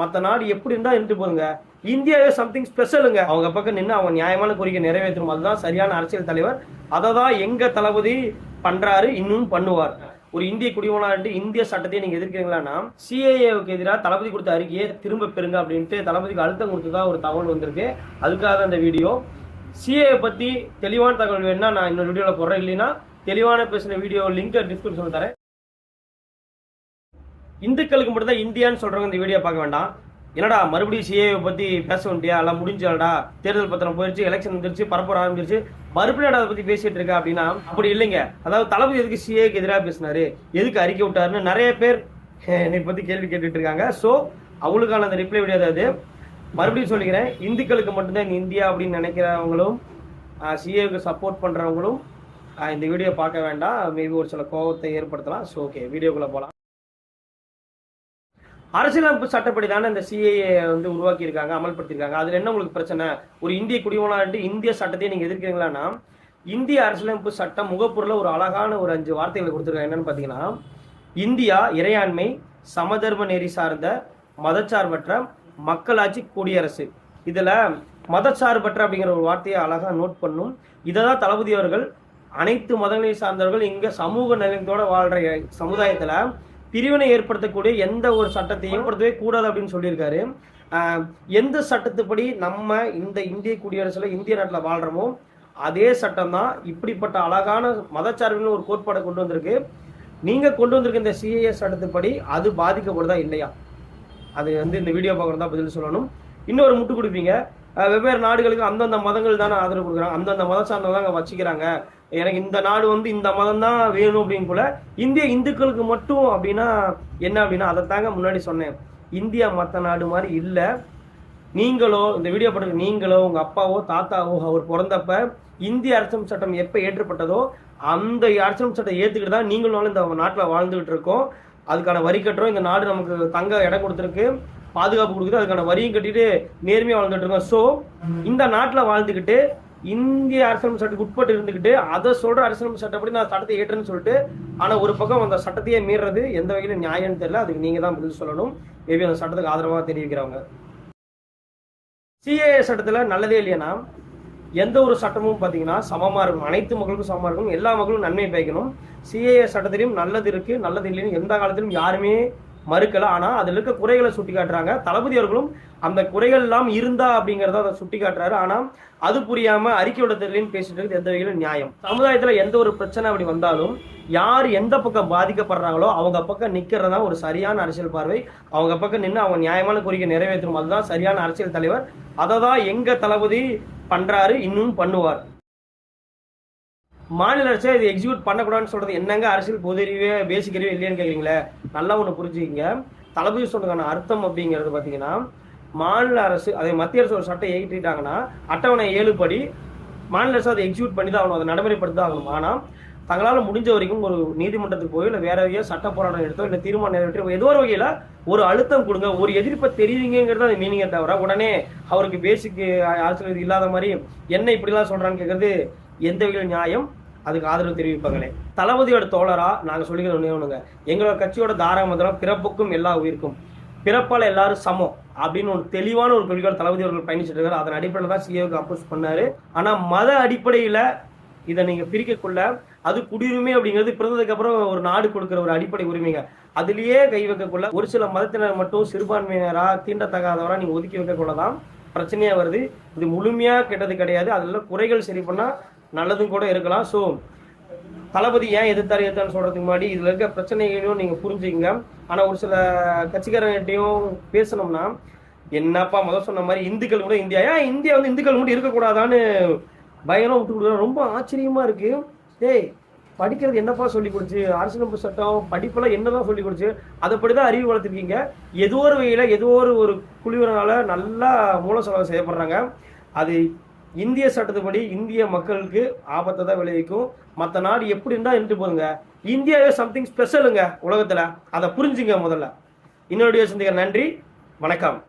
மற்ற நாடு எப்படி இருந்தால் இருந்துட்டு போதுங்க இந்தியாவே சம்திங் ஸ்பெஷலுங்க அவங்க பக்கம் நின்று அவங்க நியாயமான கோரிக்கை நிறைவேற்றும் அதுதான் சரியான அரசியல் தலைவர். அதை தான் எங்கள் தளபதி பண்ணுறாரு இன்னும் பண்ணுவார். ஒரு இந்திய குடிமகனாட்டு இந்திய சட்டத்தை நீங்கள் எதிர்க்கிறீங்களான்னா சிஏஏவுக்கு எதிராக தளபதி கொடுத்த அறிக்கையை திரும்ப பெறுங்க அப்படின்ட்டு தளபதிக்கு அழுத்தம் கொடுத்ததா ஒரு தகவல் வந்திருக்கு. அதுக்காக தான் அந்த வீடியோ. சிஏஏ பற்றி தெளிவான தகவல் வேணும்னா நான் இன்னொரு வீடியோவில் போடுறேன். இல்லைன்னா தெளிவான பேசின வீடியோ லிங்க் டிஸ்கிரிப்ஷன் தரேன். இந்துக்களுக்கு மட்டும்தான் இந்தியான்னு சொல்றவங்க இந்த வீடியோ பார்க்க வேண்டாம். என்னடா மறுபடியும் சிஏவை பத்தி பேச வேண்டியா? எல்லாம் முடிஞ்சாடா தேர்தல் பத்திரம் போயிடுச்சு எலெக்ஷன் வந்துருச்சு பரப்புற ஆரம்பிச்சிருச்சு. மறுபடியும் அதை பத்தி பேசிட்டு இருக்கா அப்படின்னா அப்படி இல்லைங்க. அதாவது தளபதி எதுக்கு சிஏக்கு எதிராக பேசினாரு? எதுக்கு அறிக்கை விட்டாருன்னு நிறைய பேர் என்னை பத்தி கேள்வி கேட்டுட்டு இருக்காங்க. ஸோ அவங்களுக்கான அந்த ரிப்ளை வீடியோ அதாவது மறுபடியும் சொல்லிக்கிறேன் இந்துக்களுக்கு மட்டும்தான் இந்த இந்தியா அப்படின்னு நினைக்கிறவங்களும் சிஏவுக்கு சப்போர்ட் பண்றவங்களும் இந்த வீடியோ பார்க்க வேண்டாம். மேபி ஒரு சில கோபத்தை ஏற்படுத்தலாம். ஸோ ஓகே வீடியோக்குள்ள போகலாம் அரசியலமைப்பு சட்டப்படி தானே இந்த சிஏஏ வந்து உருவாக்கியிருக்காங்க அமல்படுத்தியிருக்காங்க. அதுல என்ன உங்களுக்கு பிரச்சனை? ஒரு இந்திய குடிமகனாட்டு இந்திய சட்டத்தையே நீங்க எதிர்க்கிறீங்களான்னா இந்திய அரசியலமைப்பு சட்டம் முகப்பொருள ஒரு அழகான ஒரு அஞ்சு வார்த்தைகளை கொடுத்துருக்காங்க. என்னன்னு பார்த்தீங்கன்னா இந்தியா இறையாண்மை சமதர்ம நெறி சார்ந்த மதச்சார்பற்ற மக்களாட்சி குடியரசு. இதுல மதச்சார்பற்ற அப்படிங்கிற ஒரு வார்த்தையை அழகா நோட் பண்ணும். இதை தான் தளபதி அவர்கள் அனைத்து மதங்களை சார்ந்தவர்கள் இங்க சமூக நலத்தோட வாழ்ற சமுதாயத்துல பிரிவினை ஏற்படுத்தக்கூடிய எந்த ஒரு சட்டத்தையும் ஏற்படுத்தவே கூடாது அப்படின்னு சொல்லியிருக்காரு. எந்த சட்டத்துப்படி நம்ம இந்த இந்திய குடியரசுல இந்திய நாட்டில் வாழ்றோமோ அதே சட்டம் தான் இப்படிப்பட்ட அழகான மதச்சார்பின்னு ஒரு கோட்பாடை கொண்டு வந்திருக்கு. நீங்க கொண்டு வந்திருக்க இந்த சிஏஎஸ் சட்டத்துப்படி அது பாதிக்கப்படுதா இல்லையா? அது வந்து இந்த வீடியோ பார்க்குறதா பதில் சொல்லணும். இன்னொரு முட்டு கொடுப்பீங்க வெவ்வேறு நாடுகளுக்கு அந்தந்த மதங்கள் தானே ஆதரவு கொடுக்குறாங்க. அந்தந்த மதம் சார்ந்தவங்க அங்கே வச்சுக்கிறாங்க எனக்கு இந்த நாடு வந்து இந்த மதம் தான் வேணும் அப்படின்னு போல இந்திய இந்துக்களுக்கு மட்டும் அப்படின்னா என்ன அப்படின்னா அதை தாங்க முன்னாடி சொன்னேன். இந்தியா மற்ற நாடு மாதிரி இல்லை. நீங்களோ இந்த வீடியோ படத்தில் நீங்களோ உங்கள் அப்பாவோ தாத்தாவோ அவர் பிறந்தப்ப இந்திய அரசியல் சட்டம் எப்போ ஏற்றப்பட்டதோ அந்த அரசியல் சட்டம் ஏற்றுக்கிட்டு தான் நீங்களும் இந்த நாட்டில் வாழ்ந்துகிட்டு இருக்கோம். அதுக்கான வரி கட்டுறோம். இந்த நாடு நமக்கு தங்க இடம் கொடுத்துருக்கு. பாதுகாப்பு கொடுக்குது அதுக்கான வரியும் கட்டிட்டு நேர்மையாக வாழ்ந்துட்டு இருக்கோம். ஸோ இந்த நாட்டில் வாழ்ந்துக்கிட்டு இந்திய அரசியலமைப்பு சட்டத்துக்கு உட்பட்டு இருந்துக்கிட்டு அதை சொல்ற அரசியலமைப்பு சட்டப்படி நான் சட்டத்தை ஏற்றேன்னு சொல்லிட்டு ஆனா ஒரு பக்கம் அந்த சட்டத்தையே மீறது எந்த வகையில நியாயம்னு தெரியல. அதுக்கு நீங்க தான் பதில் சொல்லணும். மேபி அந்த சட்டத்துக்கு ஆதரவாக தெரிவிக்கிறவங்க. சிஏஏ சட்டத்துல நல்லதே இல்லையானா எந்த ஒரு சட்டமும் பார்த்தீங்கன்னா சமமா இருக்கும் அனைத்து மக்களுக்கும் சமமா இருக்கும் எல்லா மக்களும் நன்மை பயக்கணும். சிஏஏ சட்டத்திலையும் நல்லது இருக்கு நல்லது இல்லைன்னு எந்த காலத்திலும் யாருமே மறுக்கல. ஆனா அதுல இருக்க குறைகளை சுட்டி காட்டுறாங்க தளபதி அவர்களும் அந்த குறைகள் எல்லாம் இருந்தா அப்படிங்கறத அதை சுட்டி காட்டுறாரு ஆனா அது புரியாம அறிக்கையோட தெரியலன்னு பேசிட்டு இருக்கிறது எந்த வகையிலும் நியாயம். சமுதாயத்துல எந்த ஒரு பிரச்சனை அப்படி வந்தாலும் யார் எந்த பக்கம் பாதிக்கப்படுறாங்களோ அவங்க பக்கம் நிக்கிறதா ஒரு சரியான அரசியல் பார்வை. அவங்க பக்கம் நின்று அவங்க நியாயமான கோரிக்கை நிறைவேற்றணும். அதுதான் சரியான அரசியல் தலைவர். அதை தான் எங்க தளபதி பண்றாரு இன்னும் பண்ணுவார். மாநில அரசு இது எக்ஸிக்யூட் பண்ணக்கூடாதுன்னு சொல்றது என்னங்க அரசியல் பொதுறிவே பேசிக் இல்லையான்னு கேட்குறீங்களே நல்லா ஒன்று புரிஞ்சுக்கிங்க. தளபதி சொல்றதுக்கான அர்த்தம் அப்படிங்கிறது பார்த்தீங்கன்னா மாநில அரசு அதை மத்திய அரசு ஒரு சட்டம் ஏற்றிட்டாங்கன்னா அட்டவணை ஏழு படி மாநில அரசு அதை எக்ஸிக்யூட் பண்ணி தான் ஆகணும் அதை நடைமுறைப்படுத்தி தான் ஆகணும். ஆனால் தங்களால் முடிஞ்ச வரைக்கும் ஒரு நீதிமன்றத்துக்கு போய் இல்லை வேற வகையோ சட்ட போராட்டம் எடுத்தோ இல்லை தீர்மானம் நிறைவேற்றோ ஏதோ ஒரு வகையில் ஒரு அழுத்தம் கொடுங்க ஒரு எதிர்ப்பை தெரிவிங்கிறது அது மீனிங்கை தவிர உடனே அவருக்கு பேசிக்கு ஆசிரியர் இல்லாத மாதிரி என்ன இப்படிலாம் சொல்கிறான்னு கேட்குறது எந்த வகையில் நியாயம்? அதுக்கு ஆதரவு தெரிவிப்பாங்களே தளபதியோட தோழரா நாங்கள் சொல்லிக்கிற ஒன்றே எங்களோட கட்சியோட தாரக மந்திரம் பிறப்புக்கும் எல்லா உயிருக்கும். பிறப்பால் எல்லாரும் சமம் அப்படின்னு ஒரு தெளிவான ஒரு கொள்கையோட தளபதி அவர்கள் பயணிச்சுட்டு இருக்காரு. அதன் அடிப்படையில் தான் சிஏவுக்கு அப்போஸ் பண்ணாரு. ஆனால் மத அடிப்படையில் இதை நீங்கள் பிரிக்கக்குள்ள அது குடியுரிமை அப்படிங்கிறது பிறந்ததுக்கப்புறம் ஒரு நாடு கொடுக்குற ஒரு அடிப்படை உரிமைங்க. அதுலேயே கை வைக்கக்குள்ள ஒரு சில மதத்தினர் மட்டும் சிறுபான்மையினராக தீண்டத்தகாதவராக நீங்கள் ஒதுக்கி வைக்கக்குள்ள தான் பிரச்சனையாக வருது. இது முழுமையாக கெட்டது கிடையாது. அதில் குறைகள் சரி பண்ணால் நல்லதும் கூட இருக்கலாம். ஸோ தளபதி ஏன் எதிர்த்தார் எதிர்த்தான்னு சொல்கிறதுக்கு முன்னாடி இதில் இருக்க பிரச்சனைகளையும் நீங்கள் புரிஞ்சுக்கங்க. ஆனால் ஒரு சில கட்சிக்காரங்கிட்டையும் பேசணும்னா என்னப்பா முதல் சொன்ன மாதிரி இந்துக்கள் கூட இந்தியா ஏன் இந்தியா வந்து இந்துக்கள் மட்டும் இருக்கக்கூடாதான்னு பயங்கரம் விட்டு கொடுக்குறாங்க. ரொம்ப ஆச்சரியமாக இருக்குது டேய் படிக்கிறது என்னப்பா சொல்லி கொடுச்சு அரசியலமைப்பு சட்டம் படிப்பெல்லாம் என்னதான் சொல்லி கொடுச்சு அதைப்படி தான் அறிவு வளர்த்துருக்கீங்க. ஏதோ ஒரு வகையில் ஏதோ ஒரு ஒரு குழுவினால நல்லா மூல செலவு செய்யப்படுறாங்க. அது இந்திய சட்டத்துப்படி இந்திய மக்களுக்கு ஆபத்தை தான் விளைவிக்கும். மற்ற நாடு எப்படி இருந்தால் இருந்துட்டு போதுங்க இந்தியாவே சம்திங் ஸ்பெஷலுங்க உலகத்தில். அதை புரிஞ்சுங்க முதல்ல. இன்னொரு சந்திக்க நன்றி. வணக்கம்.